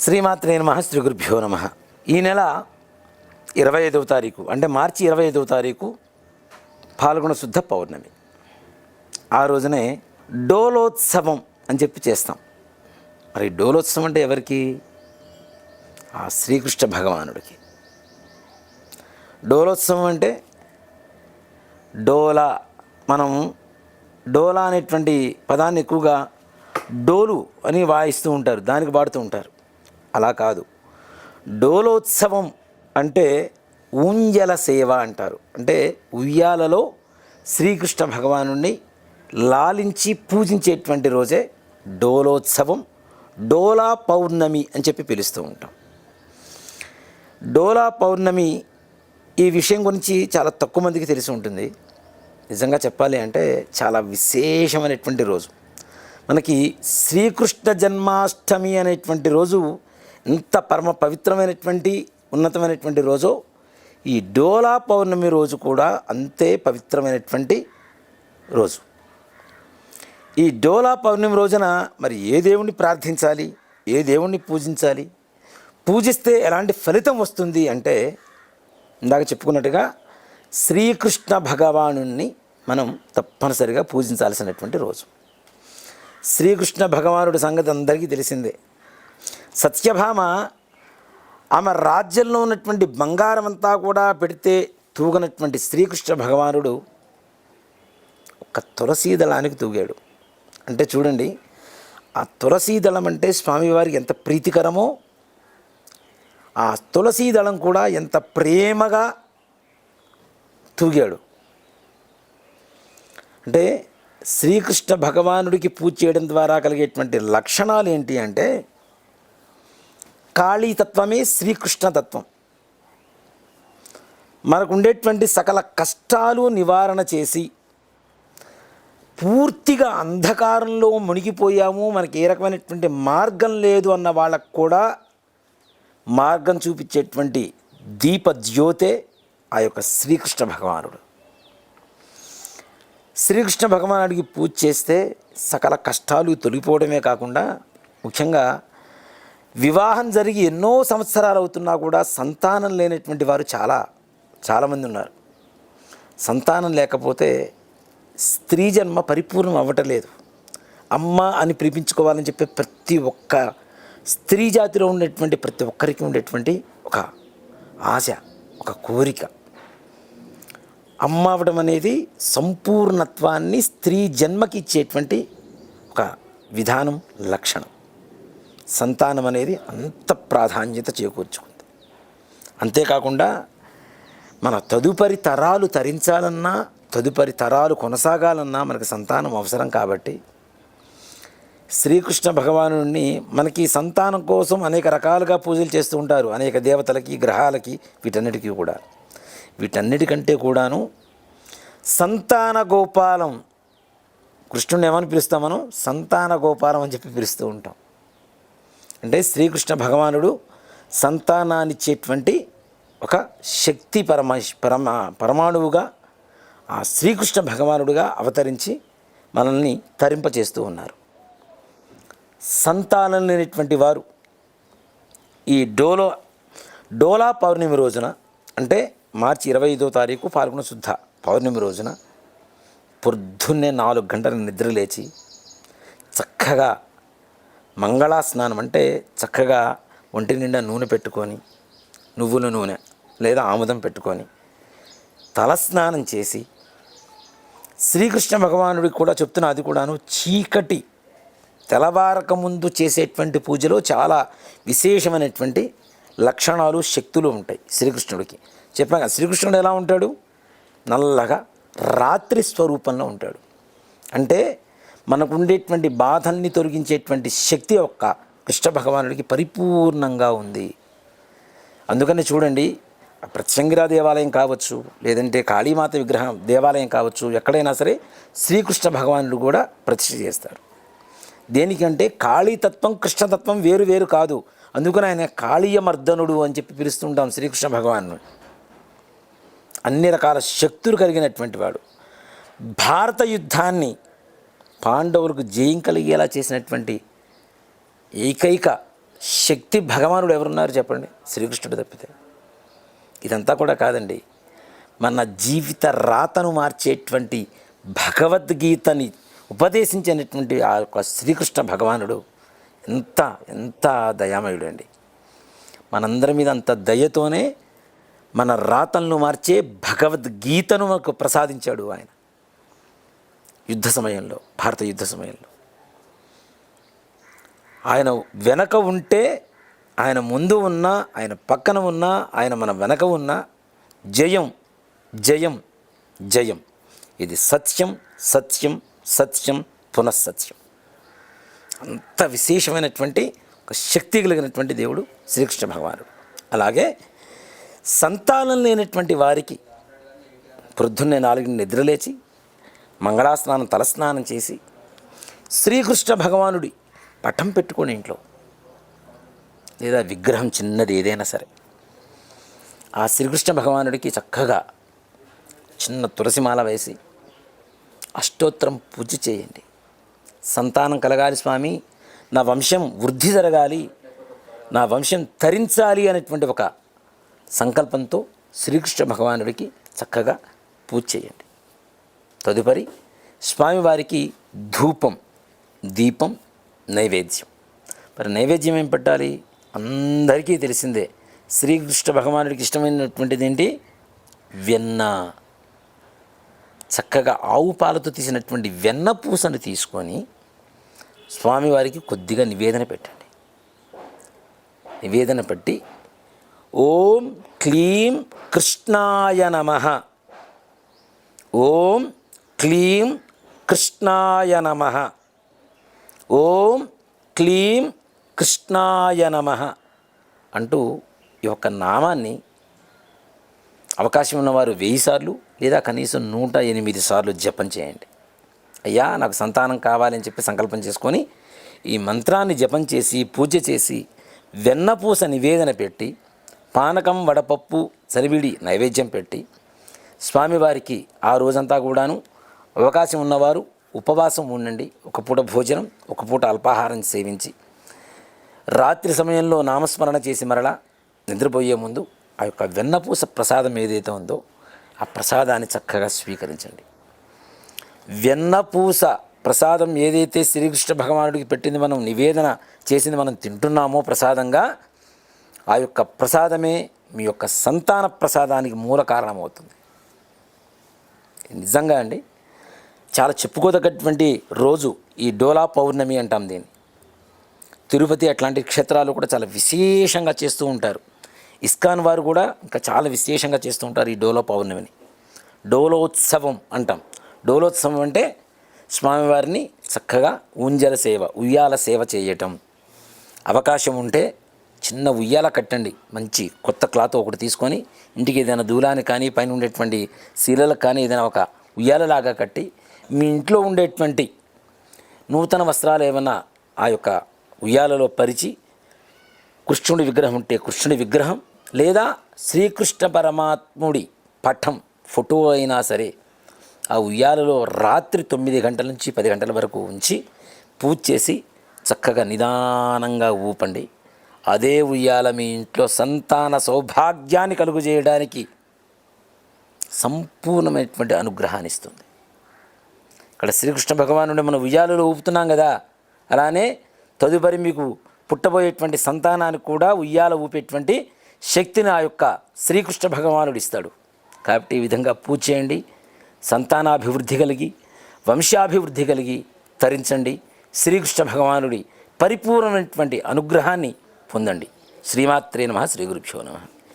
శ్రీమాత్రే నమ శ్రీ గురుభ్యో నమ. ఈ నెల ఇరవై ఐదవ తారీఖు అంటే మార్చి ఇరవై ఐదవ తారీఖు పాల్గొన శుద్ధ పౌర్ణమి. ఆ రోజునే డోలోత్సవం అని చెప్పి చేస్తాం. మరి డోలోత్సవం అంటే ఎవరికి? ఆ శ్రీకృష్ణ భగవానుడికి. డోలోత్సవం అంటే డోలా మనం డోలా అనేటువంటి పదాన్ని ఎక్కువగా డోలు అని వాయిస్తూ ఉంటారు దానికి వాడుతూ ఉంటారు. అలా కాదు. డోలోత్సవం అంటే ఊంజల సేవ అంటారు. అంటే ఉయ్యాలలో శ్రీకృష్ణ భగవాను లాలించి పూజించేటువంటి రోజే డోలోత్సవం డోలా పౌర్ణమి అని చెప్పి పిలుస్తూ ఉంటాం. డోలా పౌర్ణమి ఈ విషయం గురించి చాలా తక్కువ మందికి తెలిసి ఉంటుంది. నిజంగా చెప్పాలి అంటే చాలా విశేషమైనటువంటి రోజు. మనకి శ్రీకృష్ణ జన్మాష్టమి అనేటువంటి రోజు ఎంత పరమ పవిత్రమైనటువంటి ఉన్నతమైనటువంటి రోజు. ఈ డోలా పౌర్ణమి రోజు కూడా అంతే పవిత్రమైనటువంటి రోజు. ఈ డోలా పౌర్ణమి రోజున మరి ఏ దేవుణ్ణి ప్రార్థించాలి? ఏ దేవుణ్ణి పూజించాలి? పూజిస్తే ఎలాంటి ఫలితం వస్తుంది అంటే ఇందాక చెప్పుకున్నట్టుగా శ్రీకృష్ణ భగవానుణ్ణి మనం తప్పనిసరిగా పూజించాల్సినటువంటి రోజు. శ్రీకృష్ణ భగవానుడి సంగతి అందరికీ తెలిసిందే. సత్యభామ ఆమె రాజ్యంలో ఉన్నటువంటి బంగారం అంతా కూడా పెడితే తూగనటువంటి శ్రీకృష్ణ భగవానుడు ఒక తులసీ దళానికి తూగాడు. అంటే చూడండి ఆ తులసీ దళం అంటే స్వామివారికి ఎంత ప్రీతికరమో ఆ తులసీ దళం కూడా ఎంత ప్రేమగా తూగాడు. అంటే శ్రీకృష్ణ భగవానుడికి పూజ చేయడం ద్వారా కలిగేటువంటి లక్షణాలు ఏంటి అంటే కాళీతత్వమే శ్రీకృష్ణతత్వం. మనకు ఉండేటువంటి సకల కష్టాలు నివారణ చేసి పూర్తిగా అంధకారంలో మునిగిపోయాము మనకి ఏ రకమైనటువంటి మార్గం లేదు అన్న వాళ్ళకు కూడా మార్గం చూపించేటువంటి దీపజ్యోతే ఆ యొక్క శ్రీకృష్ణ భగవానుడు. శ్రీకృష్ణ భగవానుడికి పూజ చేస్తే సకల కష్టాలు తొలగిపోవడమే కాకుండా ముఖ్యంగా వివాహం జరిగి ఎన్నో సంవత్సరాలు అవుతున్నా కూడా సంతానం లేనటువంటి వారు చాలా చాలామంది ఉన్నారు. సంతానం లేకపోతే స్త్రీ జన్మ పరిపూర్ణం అవ్వటలేదు. అమ్మ అని పిలిపించుకోవాలని చెప్పే ప్రతి ఒక్క స్త్రీ జాతిలో ఉండేటువంటి ప్రతి ఒక్కరికి ఉండేటువంటి ఒక ఆశ ఒక కోరిక. అమ్మ అవ్వడం అనేది సంపూర్ణత్వాన్ని స్త్రీ జన్మకి ఇచ్చేటువంటి ఒక విధానం లక్షణం. సంతానం అనేది అంత ప్రాధాన్యత చేకూర్చుకుంది. అంతేకాకుండా మన తదుపరి తరాలు తరించాలన్నా తదుపరి తరాలు కొనసాగాలన్నా మనకు సంతానం అవసరం కాబట్టి శ్రీకృష్ణ భగవాను మనకి సంతానం కోసం అనేక రకాలుగా పూజలు చేస్తూ ఉంటారు. అనేక దేవతలకి గ్రహాలకి వీటన్నిటికీ కూడా. వీటన్నిటికంటే కూడాను సంతాన గోపాలం కృష్ణుని ఏమని పిలుస్తాం మనం? సంతాన గోపాలం అని చెప్పి పిలుస్తూ ఉంటాం. అంటే శ్రీకృష్ణ భగవానుడు సంతానాన్నిచ్చేటువంటి ఒక శక్తి పరమ పరమ పరమాణువుగా ఆ శ్రీకృష్ణ భగవానుడుగా అవతరించి మనల్ని తరింపచేస్తూ ఉన్నారు. సంతానం లేనటువంటి వారు ఈ డోలో డోలా పౌర్ణమి రోజున అంటే మార్చి ఇరవై ఐదో తారీఖు పాల్గొన శుద్ధ పౌర్ణమి రోజున పొద్దున్నే నాలుగు గంటల నిద్ర లేచి చక్కగా మంగళా స్నానం అంటే చక్కగా ఒంటి నిండా నూనె పెట్టుకొని నువ్వుల నూనె లేదా ఆముదం పెట్టుకొని తలస్నానం చేసి శ్రీకృష్ణ భగవానుడికి కూడా చెప్తున్నా అది కూడాను చీకటి తెలవారక ముందు చేసేటువంటి పూజలో చాలా విశేషమైనటువంటి లక్షణాలు శక్తులు ఉంటాయి శ్రీకృష్ణుడికి. చెప్పాక శ్రీకృష్ణుడు ఎలా ఉంటాడు? నల్లగా రాత్రి స్వరూపంలో ఉంటాడు. అంటే మనకు ఉండేటువంటి బాధల్ని తొలగించేటువంటి శక్తి ఒక్క కృష్ణ భగవానుడికి పరిపూర్ణంగా ఉంది. అందుకని చూడండి ప్రత్యంగిరా దేవాలయం కావచ్చు లేదంటే కాళీమాత విగ్రహం దేవాలయం కావచ్చు ఎక్కడైనా సరే శ్రీకృష్ణ భగవానుడు కూడా ప్రతిష్ఠ చేస్తారు. దేనికంటే కాళీతత్వం కృష్ణతత్వం వేరు వేరు కాదు. అందుకని ఆయన కాళీయమర్దనుడు అని చెప్పి పిలుస్తుంటాం శ్రీకృష్ణ భగవాను అన్ని రకాల శక్తులు కలిగినటువంటి వాడు. భారత యుద్ధాన్ని పాండవులకు జయం కలిగేలా చేసినటువంటి ఏకైక శక్తి భగవానుడు ఎవరున్నారు చెప్పండి? శ్రీకృష్ణుడు తప్పితే. ఇదంతా కూడా కాదండి. మన జీవిత రాతను మార్చేటువంటి భగవద్గీతని ఉపదేశించినటువంటి ఆ యొక్క శ్రీకృష్ణ భగవానుడు ఎంత ఎంత దయామయుడు అండి మనందరి మీద అంత దయతోనే మన రాతలను మార్చే భగవద్గీతను మనకు ప్రసాదించాడు ఆయన. యుద్ధ సమయంలో భారత యుద్ధ సమయంలో. ఆయన వెనక ఉంటే ఆయన ముందు ఉన్నా ఆయన పక్కన ఉన్నా ఆయన మన వెనక ఉన్నా జయం జయం జయం. ఇది సత్యం సత్యం సత్యం పునఃసత్యం. అంత విశేషమైనటువంటి ఒక శక్తి కలిగినటువంటి దేవుడు శ్రీకృష్ణ భగవానుడు. అలాగే సంతానం లేనటువంటి వారికి ప్రొద్దున్నే నాలుగు నిద్రలేచి మంగళాస్నానం తలస్నానం చేసి శ్రీకృష్ణ భగవానుడి పటం పెట్టుకొని ఇంట్లో. లేదా విగ్రహం చిన్నది ఏదైనా సరే. ఆ శ్రీకృష్ణ భగవానుడికి చక్కగా చిన్న తులసిమాల వేసి అష్టోత్తరం పూజ చేయండి. సంతానం కలగాలి స్వామి. నా వంశం వృద్ధి జరగాలి. నా వంశం తరించాలి అనేటువంటి ఒక సంకల్పంతో శ్రీకృష్ణ భగవానుడికి చక్కగా పూజ చేయండి. తదుపరి స్వామివారికి ధూపం దీపం నైవేద్యం. మరి నైవేద్యం ఏం పెట్టాలి? అందరికీ తెలిసిందే. శ్రీకృష్ణ భగవానుడికి ఇష్టమైనటువంటిది ఏంటి? వెన్న. చక్కగా ఆవు పాలతో తీసినటువంటి వెన్న పూసను తీసుకొని స్వామివారికి కొద్దిగా నివేదన పెట్టండి. నివేదన పెట్టి ఓం క్లీం కృష్ణాయ నమ. ఓం క్లీం కృష్ణాయ నమ. ఓం క్లీం కృష్ణాయ నమ. అంటూ ఈ యొక్క నామాన్ని అవకాశం ఉన్నవారు వెయ్యి సార్లు లేదా కనీసం నూట ఎనిమిది సార్లు జపం చేయండి. అయ్యా నాకు సంతానం కావాలని చెప్పి సంకల్పం చేసుకొని ఈ మంత్రాన్ని జపం చేసి పూజ చేసి వెన్నపూస నివేదన పెట్టి పానకం వడపప్పు సరివిడి నైవేద్యం పెట్టి స్వామివారికి ఆ రోజంతా కూడాను అవకాశం ఉన్నవారు ఉపవాసం ఉండండి. ఒక పూట భోజనం ఒక పూట అల్పాహారం సేవించి రాత్రి సమయంలో నామస్మరణ చేసి మరలా నిద్రపోయే ముందు ఆ యొక్క వెన్నపూస ప్రసాదం ఏదైతే ఉందో ఆ ప్రసాదాన్ని చక్కగా స్వీకరించండి. వెన్నపూస ప్రసాదం ఏదైతే శ్రీకృష్ణ భగవానుడికి పెట్టింది మనం నివేదన చేసింది మనం తింటున్నామో ప్రసాదంగా ఆ యొక్క ప్రసాదమే మీ యొక్క సంతాన ప్రసాదానికి మూల కారణమవుతుంది. నిజంగా అండి చాలా చెప్పుకోదగ్గటువంటి రోజు ఈ డోలా పౌర్ణమి అంటాం దీన్ని. తిరుపతి అట్లాంటి క్షేత్రాలు కూడా చాలా విశేషంగా చేస్తూ ఉంటారు. ఇస్కాన్ వారు కూడా ఇంకా చాలా విశేషంగా చేస్తూ ఉంటారు ఈ డోలో పౌర్ణమిని. డోలోత్సవం అంటాం. డోలోత్సవం అంటే స్వామివారిని చక్కగా ఊంజల సేవ ఉయ్యాల సేవ చేయటం. అవకాశం ఉంటే చిన్న ఉయ్యాల కట్టండి. మంచి కొత్త క్లాత్ ఒకటి తీసుకొని ఇంటికి ఏదైనా దూలాన్ని కానీ పైన ఉండేటువంటి శీలలకు కానీ ఏదైనా ఒక ఉయ్యాలలాగా కట్టి మీ ఇంట్లో ఉండేటువంటి నూతన వస్త్రాలు ఏమైనా ఆ యొక్క ఉయ్యాలలో పరిచి కృష్ణుడి విగ్రహం ఉంటే కృష్ణుడి విగ్రహం లేదా శ్రీకృష్ణ పరమాత్ముడి పఠం ఫోటో అయినా సరే ఆ ఉయ్యాలలో రాత్రి తొమ్మిది గంటల నుంచి పది గంటల వరకు ఉంచి పూజ చేసి చక్కగా నిదానంగా ఊపండి. అదే ఉయ్యాల మీ ఇంట్లో సంతాన సౌభాగ్యాన్ని కలుగు చేయడానికి సంపూర్ణమైనటువంటి అనుగ్రహాన్ని ఇస్తుంది. ఇక్కడ శ్రీకృష్ణ భగవానుడు మనం ఉయ్యాలలో ఊపుతున్నాం కదా. అలానే తదుపరి మీకు పుట్టబోయేటువంటి సంతానానికి కూడా ఉయ్యాల ఊపేటువంటి శక్తిని ఆ యొక్క శ్రీకృష్ణ భగవానుడు ఇస్తాడు. కాబట్టి ఈ విధంగా పూజ చేయండి. సంతానాభివృద్ధి కలిగి వంశాభివృద్ధి కలిగి తరించండి. శ్రీకృష్ణ భగవానుడి పరిపూర్ణమైనటువంటి అనుగ్రహాన్ని పొందండి. శ్రీమాత్రే నమ శ్రీ గురుభ్యో నమ.